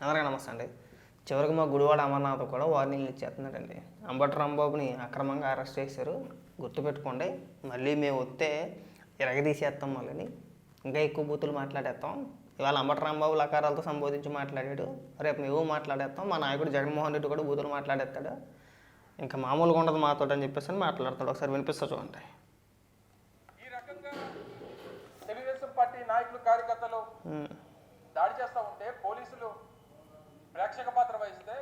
అందరికీ నమస్తే అండి. చివరికి మా గుడివాడ అమర్నాథ్ కూడా వార్నింగ్లు ఇచ్చేస్తున్నాడండి. అంబటి రాంబాబుని అక్రమంగా అరెస్ట్ చేశారు. గుర్తుపెట్టుకోండి మళ్ళీ మేము వస్తే ఎరగదీసేస్తాం మళ్ళీ ఇంకా ఎక్కువ బూతులు మాట్లాడేస్తాం. ఇవాళ అంబటి రాంబాబు లకారాలతో సంబోధించి మాట్లాడాడు. రేపు మేము మాట్లాడేస్తాం. మా నాయకుడు జగన్మోహన్ రెడ్డి కూడా బూతులు మాట్లాడేస్తాడు. ఇంకా మామూలుగా ఉండదు మాతో అని చెప్పేసి అని మాట్లాడతాడు. ఒకసారి వినిపిస్తా చూడండి. ఈ రకంగా తెలుగుదేశం పార్టీ నాయకులు కార్యకర్తలు దాడి చేస్తూ ఉంటే పోలీసులు ప్రేక్షక పాత్ర వహిస్తే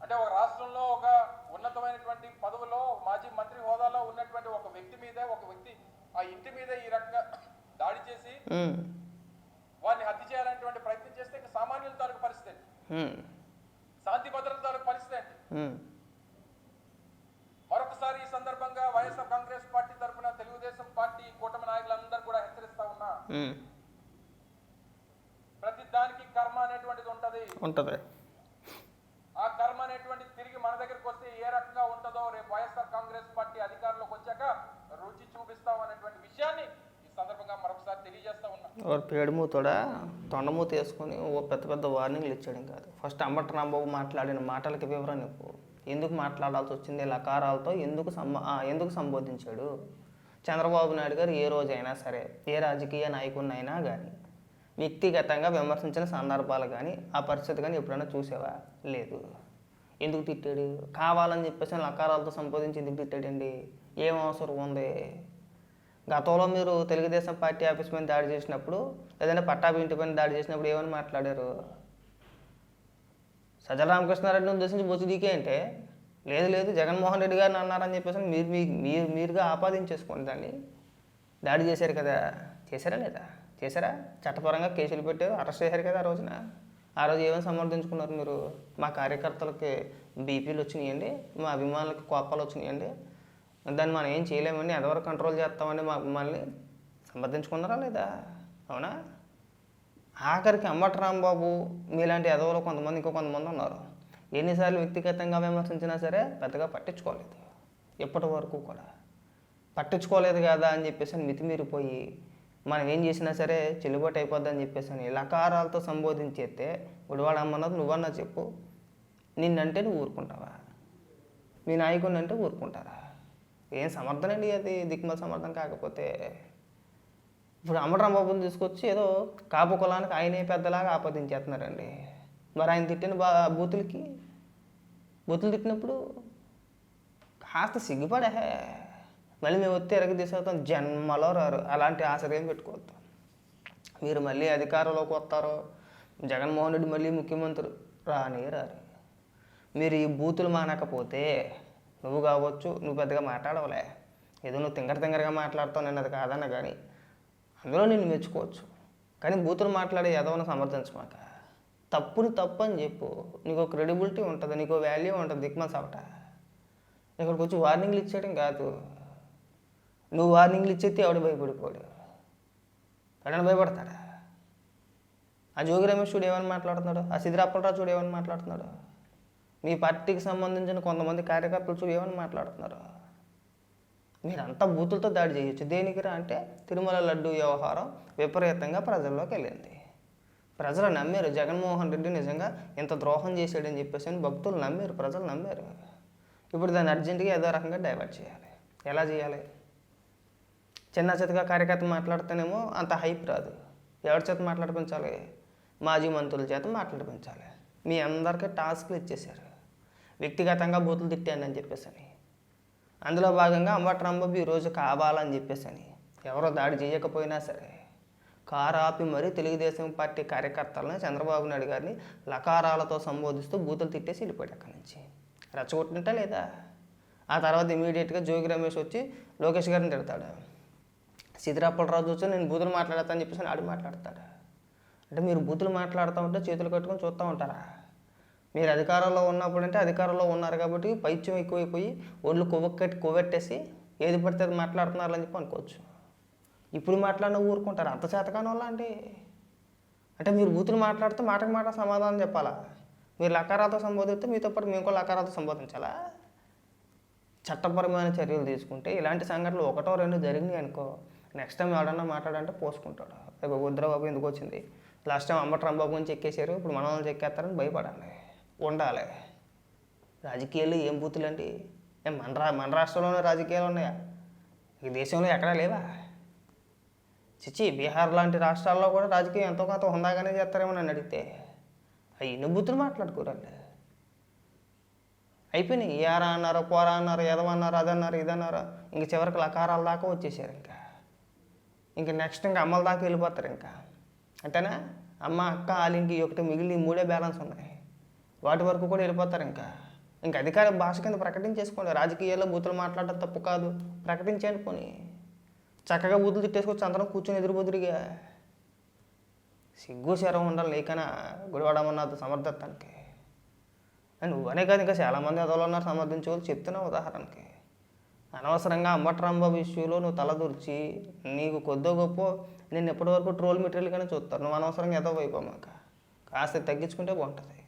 అంటే ఒక రాష్ట్రంలో ఒక ఉన్నతమైనటువంటి పదవిలో మాజీ మంత్రి హోదాలో ఉన్నటువంటి ఒక వ్యక్తి మీద ఒక వ్యక్తి ఆ ఇంటి మీద ఈ రకంగా దాడి చేసి వారిని హత్య చేయాలనేటువంటి ప్రయత్నం చేస్తే ఇంకా సామాన్యుల తాలూకు పరిస్థితి శాంతి భద్రతల తాలూకు పరిస్థితి ఏంటి? మరొకసారి ఈ సందర్భంగా వైఎస్ఆర్ కాంగ్రెస్ పార్టీ తరఫున తెలుగుదేశం పార్టీ కూటమి నాయకులందరూ కూడా హెచ్చరిస్తా ఉన్నా ఉంటది. ఆ కర్మ అనేటువంటిది తిరిగి మన దగ్గరికి వస్తే ఏ రకంగా ఉంటుందో రేపు వైఎస్ఆర్ కాంగ్రెస్ పార్టీ అధికారంలోకి వచ్చాక రుచి చూపిస్తాం అనేటువంటి విషయాన్ని ఈ సందర్భంగా మరొకసారి తెలియజేస్తా ఉన్నా. పేడుమూతోడా? తొండమూత వేసుకొని ఓ పెద్ద పెద్ద వార్నింగ్లు ఇచ్చాడు కాదు ఫస్ట్ అంబటి రాంబాబు మాట్లాడిన మాటలకి వివరణ ఎందుకు మాట్లాడాల్సి వచ్చింది? లకారాలతో ఎందుకు సంబ ఎందుకు సంబోధించాడు? చంద్రబాబు నాయుడు గారు ఏ రోజైనా సరే ఏ రాజకీయ నాయకుడినైనా కానీ వ్యక్తిగతంగా విమర్శించిన సందర్భాలు కానీ ఆ పరిస్థితి కానీ ఎప్పుడైనా చూసేవా? లేదు. ఎందుకు తిట్టాడు? కావాలని చెప్పేసి లకారాలతో సంబోధించి ఎందుకు తిట్టాడండి? ఏం అవసరం ఉంది? గతంలో మీరు తెలుగుదేశం పార్టీ ఆఫీస్ పైన దాడి చేసినప్పుడు లేదంటే పట్టాభి ఇంటి పైన దాడి చేసినప్పుడు ఏమని మాట్లాడారు? సజ్జల రామకృష్ణారెడ్డిని ఉద్దేశించి బొచ్చు దీకే అంటే లేదు లేదు జగన్మోహన్ రెడ్డి గారిని అన్నారని చెప్పేసి మీరు మీ మీరు మీరుగా ఆపాదించేసుకోండి దాన్ని. దాడి చేశారు కదా. చేశారా లేదా? చేశారా చట్టపరంగా కేసులు పెట్టారు అరెస్ట్ చేశారు కదా ఆ రోజున. ఆ రోజు ఏమని సమర్థించుకున్నారు మీరు? మా కార్యకర్తలకి బీపీలు వచ్చినాయండి మా అభిమానులకి కోపాలు వచ్చినాయండి. దాన్ని మనం ఏం చేయలేమండి ఎంతవరకు కంట్రోల్ చేస్తామండి మా అభిమానుల్ని? సమర్థించుకున్నారా లేదా? అవునా? ఆఖరికి అంబటి రాంబాబు మీలాంటి ఎదవలో కొంతమంది ఇంకో కొంతమంది ఉన్నారు. ఎన్నిసార్లు వ్యక్తిగతంగా విమర్శించినా సరే పెద్దగా పట్టించుకోలేదు. ఇప్పటి వరకు కూడా. పట్టించుకోలేదు కదా అని చెప్పేసి మితిమీరిపోయి మనం ఏం చేసినా సరే చెల్లుబాటు అయిపోద్దని చెప్పేసి అని లకారాలతో సంబోధించేస్తే గుడివాడ అమ్మన్నది నువ్వన్నా చెప్పు. నిన్నంటే నువ్వు ఊరుకుంటావా? మీ నాయకుడిని అంటే ఊరుకుంటారా? ఏం సమర్థనండి అది? దిక్మల సమర్థం కాకపోతే. ఇప్పుడు అమరరాంబాబుని తీసుకొచ్చి ఏదో కాపు కులానికి ఆయనే పెద్దలాగా ఆపాదించేస్తున్నారండి. మరి ఆయన తిట్టిన బా బూతులకి? బూతులు తిట్టినప్పుడు కాస్త సిగ్గుపడే. మళ్ళీ మేము వస్తే ఎరగ తీసేస్తాం జన్మలో రారు. అలాంటి ఆశ్రయం పెట్టుకోవద్దు. మీరు మళ్ళీ అధికారంలోకి వస్తారో జగన్మోహన్ రెడ్డి మళ్ళీ ముఖ్యమంత్రి రాని రారు. మీరు ఈ బూతులు మానకపోతే నువ్వు కావచ్చు నువ్వు పెద్దగా మాట్లాడవలే. ఏదో నువ్వు తింగర తింగరగా మాట్లాడుతావు నేను అది కాదన్న కానీ అందులో నేను మెచ్చుకోవచ్చు. కానీ బూతులు మాట్లాడే ఎదవను సమర్థించమాక. తప్పుని తప్పు అని చెప్పు. నీకు క్రెడిబిలిటీ ఉంటుంది నీకు వాల్యూ ఉంటుంది దిక్మ సవట ఇక్కడికి వచ్చి వార్నింగ్లు ఇచ్చేయడం కాదు. నువ్వు వార్నింగ్లు ఇచ్చేస్తే ఎవడు భయపడిపోడు. ఎవడైనా భయపడతాడా? ఆ జోగి రమేష్ చూడు ఏమని మాట్లాడుతున్నాడు? ఆ సిద్ధిరాప్పలరావు చూడు ఏమని మాట్లాడుతున్నాడు? మీ పార్టీకి సంబంధించిన కొంతమంది కార్యకర్తలు చూడు ఏమని మాట్లాడుతున్నారు? మీరంతా బూతులతో దాడి చేయొచ్చు. దేనికిరా అంటే తిరుమల లడ్డు వ్యవహారం విపరీతంగా ప్రజల్లోకి వెళ్ళింది. ప్రజలు నమ్మారు. జగన్మోహన్ రెడ్డి నిజంగా ఇంత ద్రోహం చేశాడని చెప్పేసి అని భక్తులు నమ్మారు. ప్రజలు నమ్మారు. ఇప్పుడు దాన్ని అర్జెంటుగా ఏదో రకంగా డైవర్ట్ చేయాలి. ఎలా చేయాలి? చిన్న చితగా కార్యకర్త మాట్లాడితేనేమో అంత హైప్ రాదు. ఎవరి చేత మాట్లాడిపించాలి? మాజీ మంత్రుల చేత మాట్లాడిపించాలి. మీ అందరికీ టాస్క్లు ఇచ్చేశారు. వ్యక్తిగతంగా బూతులు తిట్టాను అని చెప్పేసి అని అందులో భాగంగా అంబట్రాంబాబు ఈరోజు కావాలని చెప్పేసి అని ఎవరో దాడి చేయకపోయినా సరే. కారు ఆపి మరీ తెలుగుదేశం పార్టీ కార్యకర్తలను చంద్రబాబు నాయుడు గారిని లకారాలతో సంబోధిస్తూ బూతులు తిట్టేసి వెళ్ళిపోయాడు అక్కడి నుంచి. రెచ్చగొట్టినట్టా లేదా? ఆ తర్వాత ఇమీడియట్గా జోగి రమేష్ వచ్చి లోకేష్ గారిని తిడతాడు. సిద్ధిరాపలరాజు వచ్చి నేను బూతులు మాట్లాడతాను అని చెప్పేసి ఆడి మాట్లాడతాడు. అంటే మీరు బూతులు మాట్లాడుతూ ఉంటే చేతులు కట్టుకొని చూస్తూ ఉంటారా? మీరు అధికారంలో ఉన్నప్పుడు అంటే అధికారంలో ఉన్నారు కాబట్టి పైత్యం ఎక్కువైపోయి ఒళ్ళు కొవ్వెక్కటి కొవ్వెట్టేసి ఏది పడితే అది మాట్లాడుతున్నారు అని చెప్పి అనుకోవచ్చు. ఇప్పుడు మాట్లాడిన ఊరుకుంటారు? అంత చేతకాని వాళ్ళ అంటే మీరు బూతులు మాట్లాడితే మాటకు మాట సమాధానం చెప్పాలా? మీరు లకారాలతో సంబోధిస్తే మీతో పాటు మేము కూడా లకారాలతో సంబోధించాలా? చట్టపరమైన చర్యలు తీసుకుంటే ఇలాంటి సంఘటనలు ఒకటో రెండు జరిగినాయి అనుకో నెక్స్ట్ టైం ఎవడన్నా మాట్లాడంటే పోసుకుంటాడు. రేపు వద్దురా బాబు ఎందుకు వచ్చింది? లాస్ట్ టైం అమ్మ ట్రంప్ బాబు నుంచి ఎక్కేశారు. ఇప్పుడు మన వాళ్ళు ఎక్కేస్తారని భయపడాలి. ఉండాలి. రాజకీయాలు ఏం బూతులండి? ఏం మన రా మన రాష్ట్రంలోనే రాజకీయాలు ఉన్నాయా? ఈ దేశంలో ఎక్కడా లేవా? చిచ్చి బీహార్ లాంటి రాష్ట్రాల్లో కూడా రాజకీయం ఎంతో కొంత హుందాగానే చేస్తారేమో నన్ను అడిగితే. అవి ఎన్ని బూతులు మాట్లాడుకోరండి. అయిపోయినాయి. ఏరా అన్నారు పోరా అన్నారు ఎదవన్నారు అదన్నారు ఇదన్నారు ఇంక చివరికి లకారాల దాకా వచ్చేసారు ఇంకా. ఇంక నెక్స్ట్ ఇంకా అమ్మల దాకా వెళ్ళిపోతారు ఇంకా. అంటేనా అమ్మ అక్క ఆలింకి ఒకటి మిగిలిన ఈ మూడే బ్యాలెన్స్ ఉన్నాయి. వాటి వరకు కూడా వెళ్ళిపోతారు ఇంకా. ఇంకా అధికార భాష కింద ప్రకటించేసుకోండి. రాజకీయాల్లో బూతులు మాట్లాడటం తప్పు కాదు. ప్రకటించండి పోనీ. చక్కగా బూతులు తిట్టేసుకొచ్చి అందరం కూర్చొని ఎదురుబెదురుగా. సిగ్గు శరం ఉండాలి. లేకనా గుడివాడమన్నది సమర్థత్వానికి నువ్వనే కాదు ఇంకా చాలామంది ఎదవలు ఉన్నారు సమర్థించే వాళ్ళు చెప్తున్నావు ఉదాహరణకి. అనవసరంగా అంబట్రాంబాబు ఇష్యూలో నువ్వు తలదూర్చి నీకు కొద్దో గొప్ప నేను ఎప్పటివరకు ట్రోల్ మెటీరియల్గానే చూస్తాను. నువ్వు అనవసరంగా ఎదవైపోమాక కాస్త తగ్గించుకుంటే బాగుంటుంది.